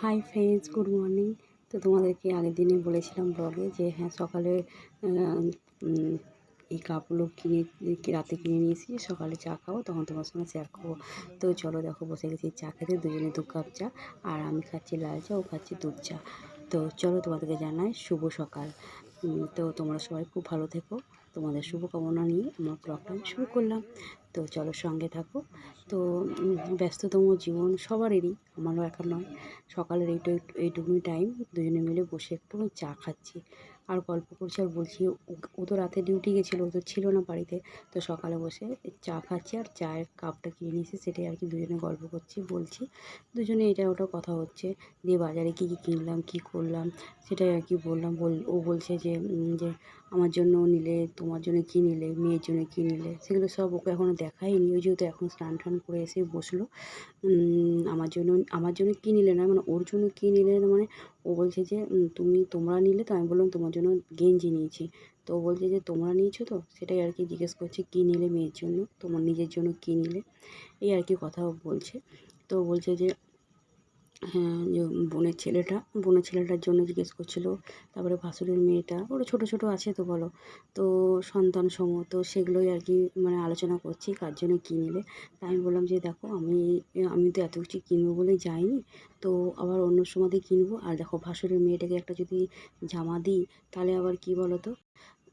High friends good morning তো তোমাদেরকে আগের দিনে বলেছিলাম ব্লগে যে হ্যাঁ সকালে এই কাপগুলো কিনে রাতে কিনে নিয়েছি, সকালে চা খাব, তখন তোমার সঙ্গে শেয়ার করব। তো চলো দেখো, বসে গেছি চা খেতে, দুজনে দু কাপ চা, আর আমি খাচ্ছি লাল চা, ও খাচ্ছি দুধ চা। তো চলো তোমাদেরকে জানাই, শুভ সকাল। তো তোমরা সবাই খুব ভালো থেকো। তোমাদের শুভকামনা নিয়ে আমার ব্লগটা আমি শুরু করলাম। তো চলো সঙ্গে থাকো। তো ব্যস্ততম জীবন সবারই আমারও একা নয়। সকালের এইটু এইটুকুনি টাইম দুজনে মিলে বসে একটু চা খাচ্ছি। আর গল্প করছি আর বলছি, ও- ও তো রাতে ডিউটি গেছিল, ও তো ছিল না বাড়িতে। তো সকালে বসে চা খাচ্ছি আর চায়ের কাপটা কিনে নিয়েছি, সেটাই আর কি দুজনে গল্প করছি, বলছি। দুজনে এটা ওটা কথা হচ্ছে, দিয়ে বাজারে কী কী কিনলাম, কী করলাম, সেটাই আর কি বললাম। বল, ও বলছে যে যে, আমার জন্য নিলে, তোমার জন্য কী নিলে, মেয়ের জন্য কী নিলে, সেগুলো সব ওকে এখনও দেখাইনি ওই যেহেতু এখন স্নান টান করে এসে বসল। আমার জন্য আমার জন্য কী নিলে না মানে ওর জন্য কী নিলে না মানে ও বলছে যে তুমি তোমরা নিলে তো, আমি বললাম তোমার জন্য গেঞ্জি নিয়েছি। তো ও বলছে যে, তোমরা নিয়েছো তো? সেটাই আর কি জিজ্ঞেস করছে, কী নিলে মেয়ের জন্য? তোমার নিজের জন্য কী নিলে? এই আর কি কথা বলছে। তো বলছে যে বোনের ছেলেটা, বোনের ছেলেটার জন্য জিজ্ঞেস করছিল, তারপরে ভাসুরের মেয়েটা, ওরা ছোটো ছোটো আছে তো বলো। তো সন্তান সম তো সেগুলোই আর কি মানে আলোচনা করছি, কার জন্য কী নিলে। তা আমি বললাম যে দেখো, আমি আমি তো এত কিছু কিনবো বলে যাইনি, তো আবার অন্য সময়তে কিনবো। আর দেখো, ভাসুরের মেয়েটাকে একটা যদি জামা দিই, তাহলে আবার কি বলো তো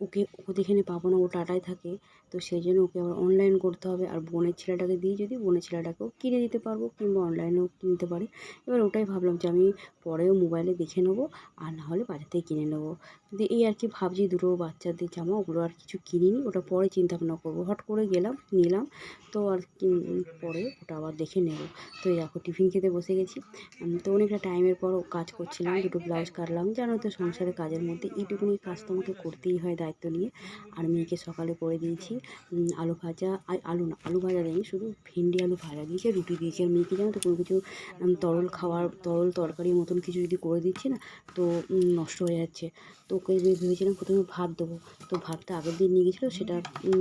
ওকে ওকে এখানে পাবো না, ও টাটায় থাকে। তো সেই জন্য ওকে আবার অনলাইন করতে হবে। আর বোনের ছেলেটাকে দিয়ে যদি বোনের ছেলেটাকেও কিনে দিতে পারব কিংবা অনলাইনেও কিনতে পারি। এবার ওটাই ভাবলাম যে আমি পরেও মোবাইলে দেখে নেব আর না হলে বাজার থেকে কিনে নেব। কিন্তু এই আর কি ভাবছি দুটো বাচ্চাদের জামা, ওগুলো আর কিছু কিনিনি, ওটা পরে চিন্তা ভাবনা করব। হট করে গেলাম, নিলাম, তো আর পরে ওটা আবার দেখে নেব। তো এই দেখো, টিফিন খেতে বসে গেছি। তো অনেকটা টাইমের পর কাজ করছিলাম, দুটো ব্লাউজ কাটলাম। জানো তো, সংসারের কাজের মধ্যে এইটুকুনি কাজ তো আমাকে করতেই হয় দায়িত্ব নিয়ে। আর মেয়েকে সকালে করে দিয়েছি। আলু ভাজা আলু না, আলু ভাজা দেয়নি শুধু ভেন্ডি আলু ভাজা দিয়েছে রুটি দিয়েছি। আর মেয়েকে জানো তো কোনো কিছু তরল খাওয়ার, তরল তরকারির মতন কিছু যদি করে দিচ্ছি না, তো নষ্ট হয়ে যাচ্ছে। তো ওকে ভেবেছিলাম প্রথমে ভাত দেবো। তো ভাতটা আগের দিন নিয়ে গেছিল সেটা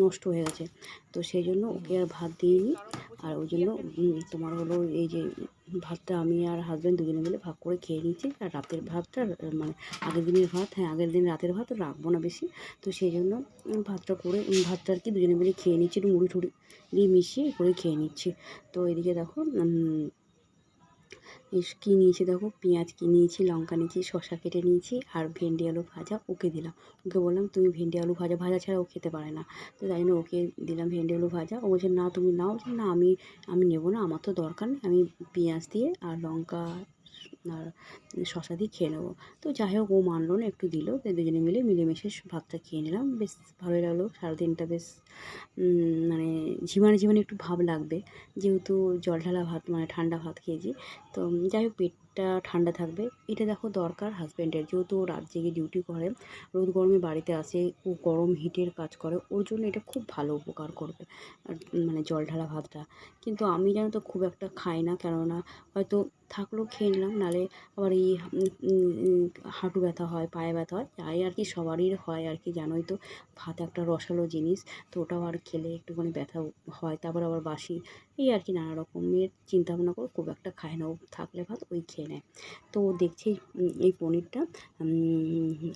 নষ্ট হয়ে গেছে। তো সেই জন্য ওকে আর ভাত দিইনি। আর ওই জন্য তোমার হলো এই যে ভাতটা আমি আর হাজব্যান্ড দুজনে মিলে ভাগ করে খেয়ে নিয়েছি। আর রাতের ভাতটা মানে আগের দিনের ভাত হ্যাঁ আগের দিন রাতের ভাত রাখব না বেশি। তো সেই জন্য ভাতটা করে ভাতটা আর কি দুজনে মিলে খেয়ে নিচ্ছি একটু মুড়ি টুড়ি দিয়ে মিশিয়ে করে খেয়ে নিচ্ছি। তো এদিকে দেখো কী নিয়েছি দেখো? পেঁয়াজ কী নিয়েছি, লঙ্কা নিয়েছি শশা কেটে নিয়েছি, আর ভেন্ডি আলু ভাজা ওকে দিলাম। ওকে বললাম, তুমি ভেন্ডি আলু ভাজা ভাজা ছাড়া ও খেতে পারে না। তো তাই জন্য ওকে দিলাম ভেন্ডি আলু ভাজা। ও বলছে, না, তুমি নাও। না, আমি আমি নেব না, আমার তো দরকার নেই। আমি পেঁয়াজ দিয়ে আর লঙ্কা আর শশা দিয়ে খেয়ে নেব। তো যাই হোক, ও মানলো না, একটু দিল দুজনে মিলে মিলেমিশে ভাতটা খেয়ে নিলাম। বেশ ভালোই লাগল, সারাদিনটা বেশ মানে ঝিমানে ঝিমানে একটু ভাব লাগবে। যেহেতু জল ঢালা ভাত মানে ঠান্ডা ভাত খেয়েছি। তো যাই হোক পেটটা ঠান্ডা থাকবে। এটা দেখো দরকার হাজব্যান্ডের যেহেতু ও রাত জেগে ডিউটি করে, রোদ গরমে বাড়িতে আসে, ও গরম হিটের কাজ করে, ওর জন্য এটা খুব ভালো উপকার করবে মানে জল ঢালা ভাতটা। কিন্তু আমি জানো তো খুব একটা খাই না, কেননা হয়তো থাকলেও খেয়ে নিলাম, নালে আবার এই হাঁটু ব্যথা হয়, পায়ে ব্যথা হয়, তাই আর কি সবারই হয় আর কি, জানোই তো, ভাত একটা রসালো জিনিস, তো ওটাও আর খেলে একটুখানি ব্যথা হয়, তারপর আবার বাসি, এই আর কি নানা রকমের চিন্তা ভাবনা করে খুব একটা খায় না ও, থাকলে ভাত ওই খেয়ে নেয় তো দেখছি এই পনিরটা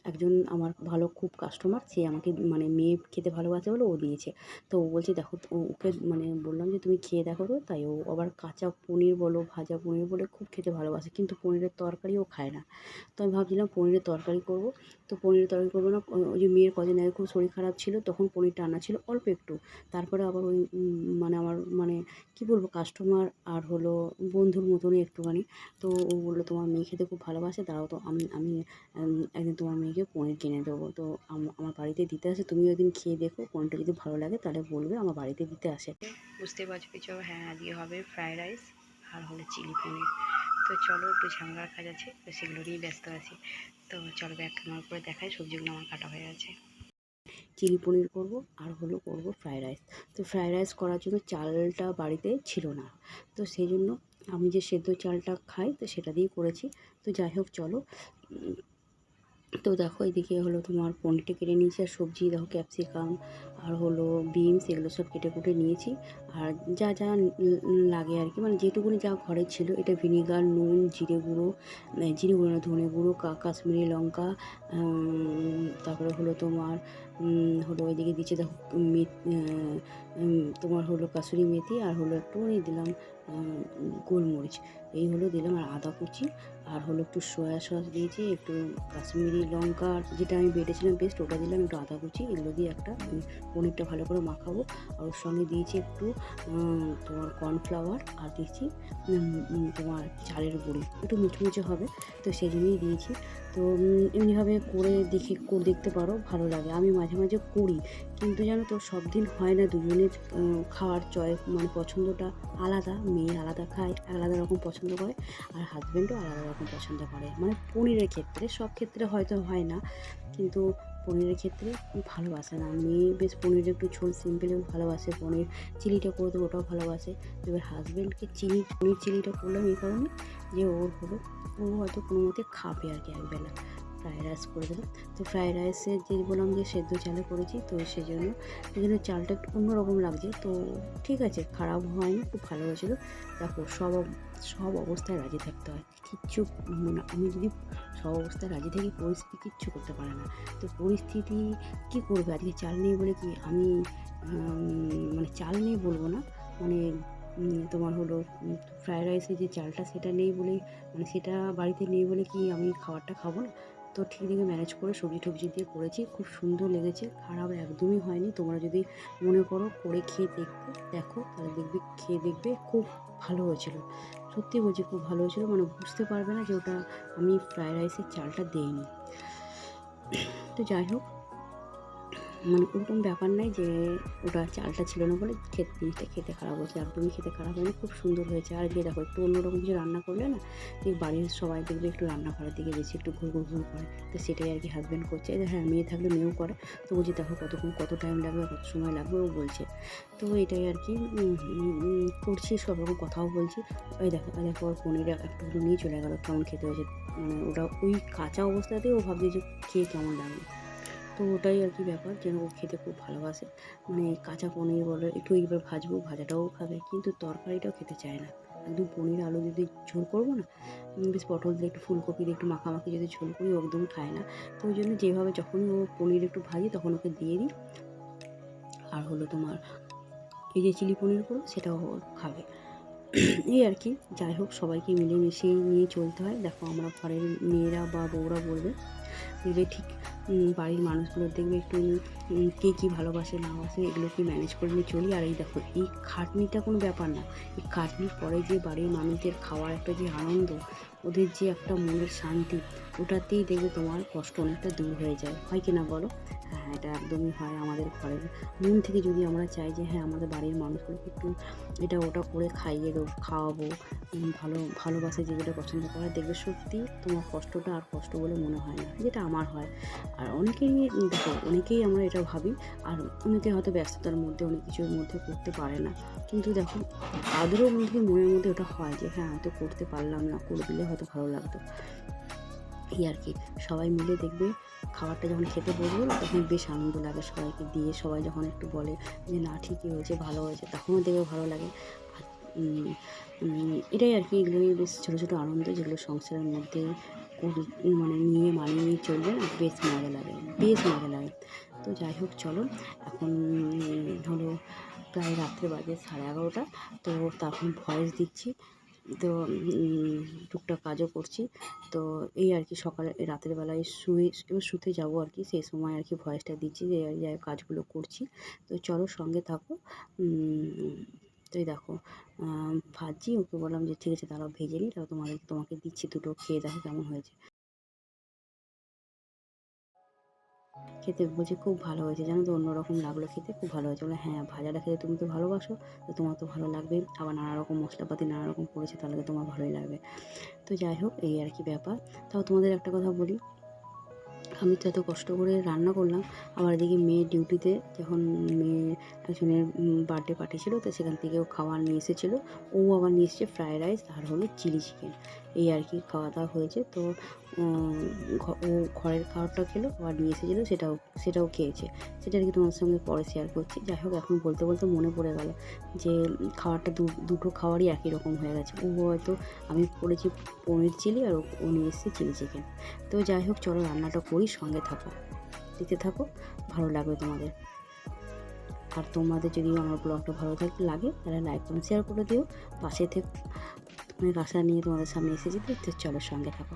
একজন আমার ভালো খুব কাস্টমার সে আমাকে মানে মেয়ে খেতে ভালোবাসে বলে ও দিয়েছে। তো ও বলছে, দেখো, ও- ওকে মানে বললাম যে, তুমি খেয়ে দেখো তো। তাই ও আবার কাঁচা পনির বলো, ভাজা পনির বলে খুব খেতে ভালোবাসে, কিন্তু পনিরের তরকারিও খায় না। তো আমি ভাবছিলাম পনিরের তরকারি করব। তো পনিরের তরকারি করব না ওই যে মেয়ের কদিন আগে খুব শরীর খারাপ ছিল, তখন পনিরটা আনা ছিল অল্প একটু। তারপরে আবার ওই মানে আমার মানে কী বলব কাস্টমার আর হলো বন্ধুর মতনই একটুখানি। তো ও বলল তোমার মেয়ে খেতে খুব ভালোবাসে দাঁড়াও তো আমি আমি একদিন তোমার মেয়েকে পনির কিনে দেবো। তো আমার বাড়িতে দিতে আসে তুমি একদিন খেয়ে দেখো পনিরটা যদি ভালো লাগে তাহলে বলবে আমার বাড়িতে দিতে আসে। বুঝতে পারছ কিছু হ্যাঁ আজকে হবে ফ্রায়েড রাইস আর হলো চিলি পনির। তো চলো একটু ঝামেলার কাজ আছে তো সেগুলো নিয়েই ব্যস্ত আছি। তো চলো ব্যাক ক্যামেরা করে দেখায় সবজিগুলো আমার কাটা হয়ে আছে চিলি পনির করব আর হলো করব ফ্রায়েড রাইস। তো ফ্রায়েড রাইস করার জন্য চালটা বাড়িতে ছিল না। তো সেই জন্য আমি যে সেদ্ধ চালটা খাই, তো সেটা দিয়েই করেছি। তো যাই হোক, চলো। তো দেখো, এদিকে হলো তোমার পনিরটা কেটে নিয়েছি, আর সবজি, দেখো, ক্যাপসিকাম আর হলো বিনস, এগুলো সব কেটে কুটে নিয়েছি। আর যা যা লাগে আর কি মানে যেটুকুনি যা ঘরে ছিল, এটা ভিনিগার, নুন, জিরে গুঁড়ো মানে জিরে গুঁড়ো না, ধনে গুঁড়ো কাশ্মীরি লঙ্কা তারপরে হলো তোমার হলো ওইদিকে দিচ্ছে তোমার হলো কাসুরি মেথি আর হলো একটুখানি দিলাম গোলমরিচ। এই হলো দিলাম আর আদা কুচি আর হলো একটু সয়া সস দিয়েছি, একটু কাশ্মীরি লঙ্কা, যেটা আমি বেটেছিলাম পেস্ট ওটা দিলাম একটু আদা কুচি, এগুলো দিয়ে একটা পনিরটা ভালো করে মাখাবো। আর ওর সঙ্গে দিয়েছি একটু তোমার কর্নফ্লাওয়ার, আর দিয়েছি তোমার চালের গুঁড়ি। একটু মুচমুচে হবে, তো সেই জন্যই দিয়েছি। তো এমনিভাবে করে দেখে দেখতে পারো, ভালো লাগে। আমি মাঝে মাঝে করি, কিন্তু জানো তো সব দিন হয় না দুজনের খাওয়ার চয়েস মানে পছন্দটা আলাদা, মেয়ে আলাদা খায়, আলাদা রকম পছন্দ করে, আর হাজব্যান্ডও আলাদা রকম পছন্দ করে। মানে পনিরের ক্ষেত্রে, সব ক্ষেত্রে হয়তো হয় না, কিন্তু পনিরের ক্ষেত্রে ভালোবাসে না। মেয়ে বেশ পনির একটু ঝোল সিম্পলেও ভালোবাসে। পনির চিলিটা করে দেবো, ওটাও ভালোবাসে। এবার হাজব্যান্ডকে চিনি, পনির চিলিটা করলাম এই কারণে যে ওর হলো, ও হয়তো কোনো মতে খাবে আর কি একবেলা। ফ্রায়েড রাইস করে দিলাম তো ফ্রায়েড রাইসে যে বললাম যে সেদ্ধ চালে করেছি, তো সেজন্য সেজন্য চালটা একটু অন্যরকম লাগছে। তো ঠিক আছে, খারাপ হয়নি, খুব ভালো হয়েছিলো। দেখো, সব সব অবস্থায় রাজি থাকতে হয়। কিচ্ছু মানে আমি যদি সব অবস্থায় রাজি থাকি, পরিস্থিতি কিচ্ছু করতে পারে না। তো পরিস্থিতি কী করবে? আজকে চাল নেই বলে কি আমি মানে চাল নেই বলব না মানে তোমার হলো ফ্রায়েড রাইসে যে চালটা সেটা নেই বলে মানে সেটা বাড়িতে নেই বলে কি আমি খাবারটা খাব না? তো ঠিক দেখে ম্যানেজ করে সবজি টবজি দিয়ে করেছি। খুব সুন্দর লেগেছে, খারাপ একদমই হয়নি। তোমরা যদি মনে করো করে খেয়ে দেখবে দেখো, তাহলে দেখবে, খেয়ে দেখবে খুব ভালো হয়েছিল। সত্যি বলছি, খুব ভালো হয়েছিল। মানে বুঝতে পারবে না যে ওটা আমি ফ্রায়েড রাইসের চালটা দেইনি। তো যাই হোক মানে ওরকম ব্যাপার নাই যে ওটা চালটা ছিল না বলে খেতে জিনিসটা খেতে খারাপ হয়েছে, একদমই খেতে খারাপ হয়নি, খুব সুন্দর হয়েছে। আর যে দেখো, একটু অন্যরকম কিছু রান্না করলে না, এই বাড়ির সবাই দেখবে একটু রান্না রান্নাঘরের দিকে বেশি একটু ঘুর ঘুর ঘুর করে। তো সেটাই আর কি হাজব্যান্ড করছে। হ্যাঁ মেয়ে থাকলে মেয়েও করে। তো বলছি, দেখো কতক্ষণ, কত টাইম লাগবে, কত সময় লাগবে? ও বলছে। তো এটাই আর কি করছি, সব রকম কথাও বলছি। ওই দেখো দেখো, ওর পনির একটু নিয়ে চলে গেলো, কেমন খেতে হয়েছে। মানে ওটা ওই কাঁচা অবস্থাতেই ও ভাবছে যে খেয়ে কেমন লাগবে তো ওটাই আর কি ব্যাপার, যেন ও খেতে খুব ভালোবাসে। মানে কাঁচা পনির বলো, একটু এইবার ভাজবো, ভাজাটাও খাবে, কিন্তু তরকারিটাও খেতে চায় না। একদম পনির আলু যদি ঝোল করব না বেশ পটল দিয়ে একটু ফুলকপি দিয়ে একটু মাখামাখি যদি ঝোল করি একদম খায় না। তো ওই জন্য যেভাবে যখনই ও পনির একটু ভাজি, তখন ওকে দিয়ে দিই। আর হলো তোমার এই যে চিলি পনির করব সেটাও খাবে। এই আর কি, যাই হোক, সবাইকে মিলেমিশে নিয়ে চলতে হয়। দেখো, আমরা ঘরের মেয়েরা বা বউরা বলবে দেখবে ঠিক বাড়ির মানুষগুলো দেখবে একটু কে কী ভালোবাসে, না বাসে এগুলো কি ম্যানেজ করে নিয়ে চলি? আর এই দেখো, এই খাটনিটা কোনো ব্যাপার না। এই খাটনির পরে যে বাড়ির মানুষদের খাওয়ার একটা যে আনন্দ, ওদের যে একটা মনের শান্তি, ওটাতেই দেখবে তোমার কষ্ট অনেকটা দূর হয়ে যায়। হয় কি না বলো? হ্যাঁ এটা একদমই হয় আমাদের ঘরের। মন থেকে যদি আমরা চাই যে হ্যাঁ আমাদের বাড়ির মানুষগুলোকে একটু এটা ওটা করে খাইয়ে দেবো, খাওয়াবো ভালো, ভালোবাসে যে যেটা পছন্দ করে, দেখবে সত্যি তোমার কষ্টটা আর কষ্ট বলে মনে হয় না, যেটা আমার হয়। আর অনেকেই, দেখো, অনেকেই আমরা এটা ভাবি, আর অনেকে হয়তো ব্যস্ততার মধ্যে, অনেক কিছুর মধ্যে করতে পারে না। কিন্তু দেখো তাদেরও মধ্যে, মনের মধ্যে ওটা হয় যে হ্যাঁ হয়তো করতে পারলাম না, করে দিলে হয়তো ভালো লাগতো। এই আর কি। সবাই মিলে দেখবে, খাবারটা যখন খেতে বসবো তখন বেশ আনন্দ লাগে সবাইকে দিয়ে। সবাই যখন একটু বলে যে, না, ঠিকই হয়েছে, ভালো হয়েছে। তখনও দেখবে ভালো লাগে। আর এটাই আর কি, এগুলোই বেশ ছোটো ছোটো আনন্দ যেগুলো সংসারের মধ্যে মানে নিয়ে মানিয়ে নিয়ে চলবে না, বেশ মজা লাগে, বেশ মজা লাগে। তো যাই হোক, চলো, এখন হলো প্রায় রাত্রে বাজে সাড়ে এগারোটা। তো তখন ভয়েস দিচ্ছি। তো টুকটাক কাজও করছি। তো এই আর কি সকালে, রাতের বেলায় শুয়ে, এবার শুতে যাব আর কি। সেই সময় আর কি ভয়েসটা দিচ্ছি যে যাই কাজগুলো করছি। তো চলো সঙ্গে থাকো। তুই তো এই দেখো ভাজি ওকে বললাম যে, ঠিক আছে তারা ভেজে নিই তারপর তোমাদের, তোমাকে দিচ্ছি দুটো খেয়ে দেখো কেমন হয়েছে। খেতে বলছে খুব ভালো হয়েছে। জানো তো অন্যরকম লাগল খেতে, খুব ভালো হয়েছে। বলে হ্যাঁ ভাজাটা খেতে তুমি তো ভালোবাসো, তো তোমার তো ভালো লাগবে। আবার নানা রকম মশলাপাতি নানা রকম পড়েছে তাহলে তো তোমার ভালোই লাগবে। তো যাই হোক, এই আর কি ব্যাপার। তাও তোমাদের একটা কথা বলি। আমি তো এত কষ্ট করে রান্না করলাম। আবার এদিকে মেয়ে ডিউটিতে, যখন মেয়ে একজনের বার্থডে পার্টি ছিল, তো সেখান থেকেও খাবার নিয়ে এসেছিল। ও আবার নিয়ে এসেছে ফ্রায়েড রাইস আর হলো চিলি চিকেন। এই আর কি খাওয়া দাওয়া হয়েছে। তো ও ঘরের খাবারটা খেলো, আবার নিয়ে এসেছিল, সেটাও সেটাও খেয়েছে। সেটা আর কি তোমার সঙ্গে পরে শেয়ার করছি। যাই হোক, এখন বলতে বলতে মনে পড়ে গেল যে, খাবারটা দুটো খাবারই একই রকম হয়ে গেছে। ও হয়তো, আমি করেছি পনির চিলি আর ও- নিয়ে এসেছে চিলি চিকেন তো যাই হোক, চলো রান্নাটা করি, সঙ্গে থাকো। দিতে থাকো, ভালো লাগবে তোমাদের। আর তোমাদের যদি আমার ব্লগটা ভালো থাকতে লাগে, তাহলে লাইক কমেন্ট শেয়ার করে দিও। পাশে থেকে অনেক আশা নিয়ে তোমাদের সামনে এসেছি তো চলো সঙ্গে থাকো।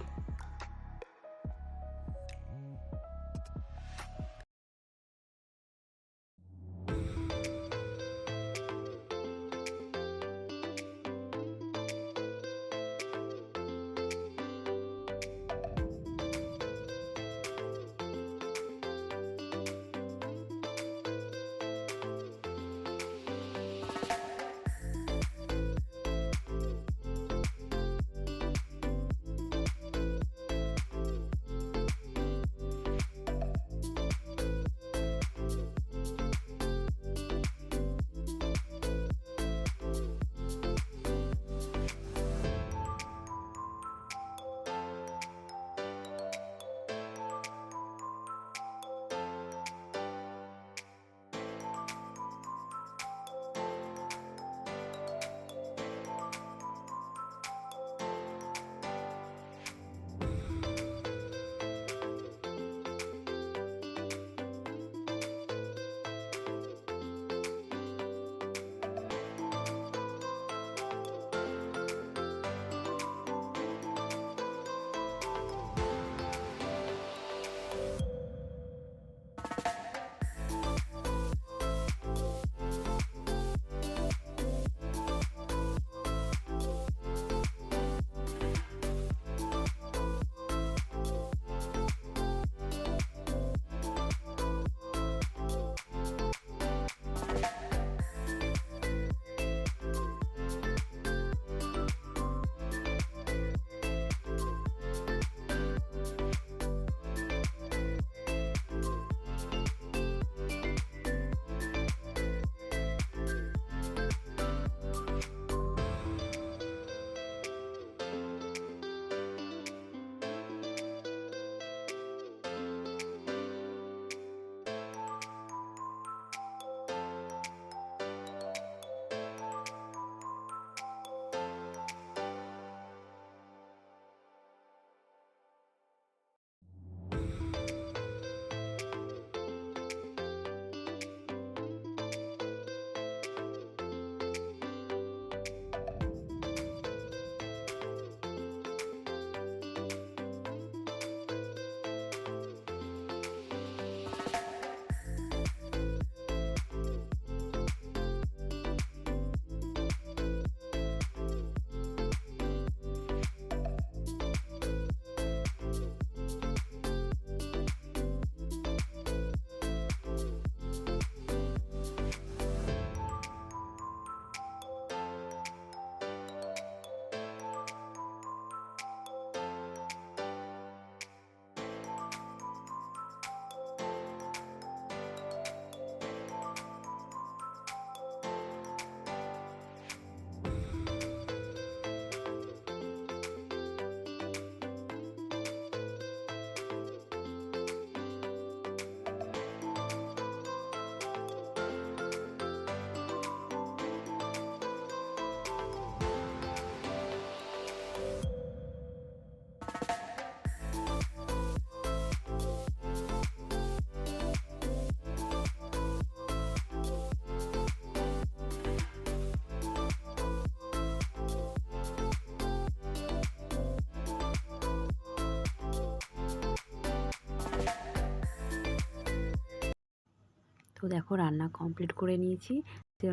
তো দেখো রান্না কমপ্লিট করে নিয়েছি।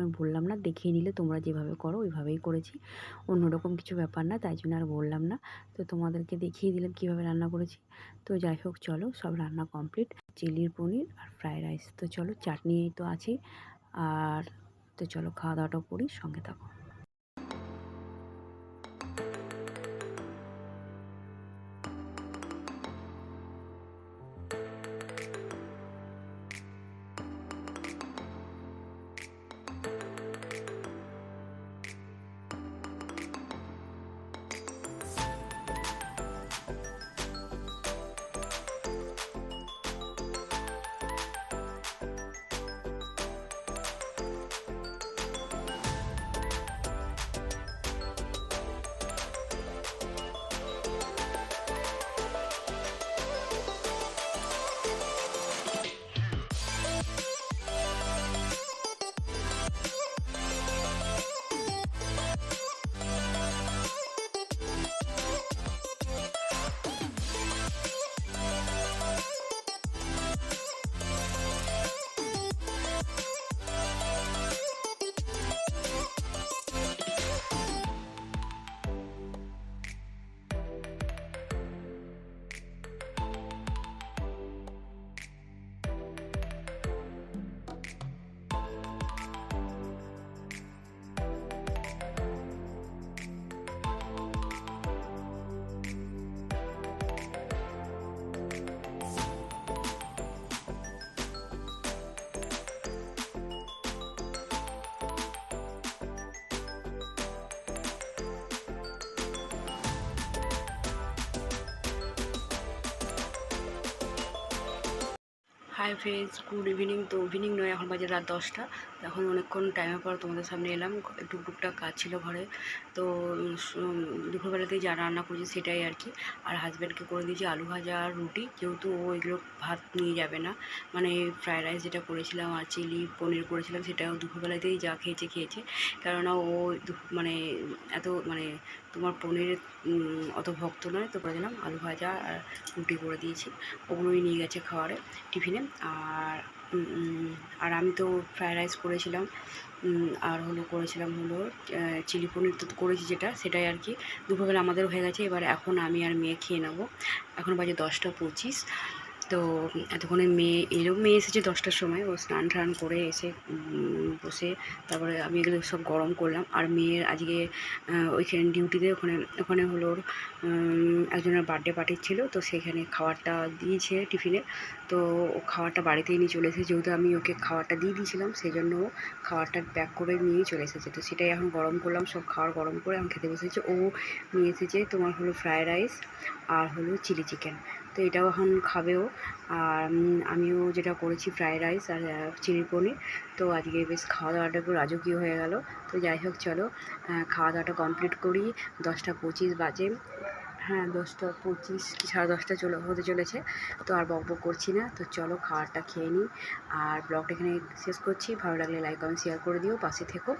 আমি বললাম না, দেখিয়ে নিলে তোমরা যেভাবে করো ওইভাবেই করেছি। অন্যরকম কিছু ব্যাপার না, তাই জন্য আর বললাম না। তো তোমাদেরকে দেখিয়ে দিলাম কীভাবে রান্না করেছি। তো যাই হোক, চলো সব রান্না কমপ্লিট চিলির পনির আর ফ্রায়েড রাইস তো চলো, চাটনি তো আছেই। আর তো চলো খাওয়া দাওয়াটাও করি, সঙ্গে থাকো। হাই ফ্রেন্ডস গুড ইভিনিং তো ইভিনিং নয় এখন বাজে রাত দশটা। এখন অনেকক্ষণ টাইমের পর তোমাদের সামনে এলাম। একটু টুকটাক কাজ ছিল ঘরে। তো দুপুরবেলাতেই যা রান্না করেছি সেটাই আর কি। আর হাজব্যান্ডকে করে দিয়েছি আলু ভাজা আর রুটি। যেহেতু ও এগুলো ভাত নিয়ে যাবে না মানে ফ্রায়েড রাইস যেটা করেছিলাম আর চিলি পনির করেছিলাম সেটাও দুপুরবেলাতেই যা খেয়েছে খেয়েছে। কেননা ও মানে এত মানে তোমার পনিরের অত ভক্ত নয়। তো করে দিলাম আলু ভাজা আর রুটি করে দিয়েছি। ওগুলোই নিয়ে গেছে খাওয়ারে, টিফিনে। আর আর আমি তো ফ্রায়েড রাইস করেছিলাম আর হলো করেছিলাম হলো চিলি পনির তো করেছি যেটা, সেটাই আর কি। দুপুরবেলা আমাদের হয়ে গেছে, এবার এখন আমি আর মেয়ে খেয়ে নেব। এখন বাজে দশটা পঁচিশ। তো এতক্ষণে মেয়ে এরও মেয়ে এসেছে দশটার সময়। ও স্নান টান করে এসে বসে তারপরে আমি এগুলো সব গরম করলাম। আর মেয়ের আজকে ওইখানে ডিউটিতে ওখানে ওখানে হলো ওর একজনের বার্থডে পার্টি ছিল। তো সেখানে খাবারটা দিয়েছে টিফিনে। তো ও খাবারটা বাড়িতেই নিয়ে চলে এসেছে। যেহেতু আমি ওকে খাবারটা দিয়ে দিয়েছিলাম সেই জন্য ও খাবারটা প্যাক করে নিয়ে চলে এসেছে। তো সেটাই এখন গরম করলাম, সব খাবার গরম করে এখন খেতে বসেছে ও নিয়ে এসেছে তোমার হলো ফ্রায়েড রাইস আর হলো চিলি চিকেন তো এটাও এখন খাবেও। আর আমিও যেটা করেছি ফ্রায়েড রাইস আর চিলি পনির। তো আজকে বেশ খাওয়া দাওয়াটা একটু রাজকীয় হয়ে গেল। তো যাই হোক, চলো খাওয়া দাওয়াটা কমপ্লিট করি। দশটা পঁচিশ বাজে। হ্যাঁ দশটা পঁচিশ কি, সাড়ে দশটা চলে, হতে চলেছে। তো আর বক বক করছি না। তো চলো খাবারটা খেয়ে নিই। আর ব্লগটা এখানে শেষ করছি। ভালো লাগলে লাইক কমেন্ট শেয়ার করে দিও। পাশে থেকো।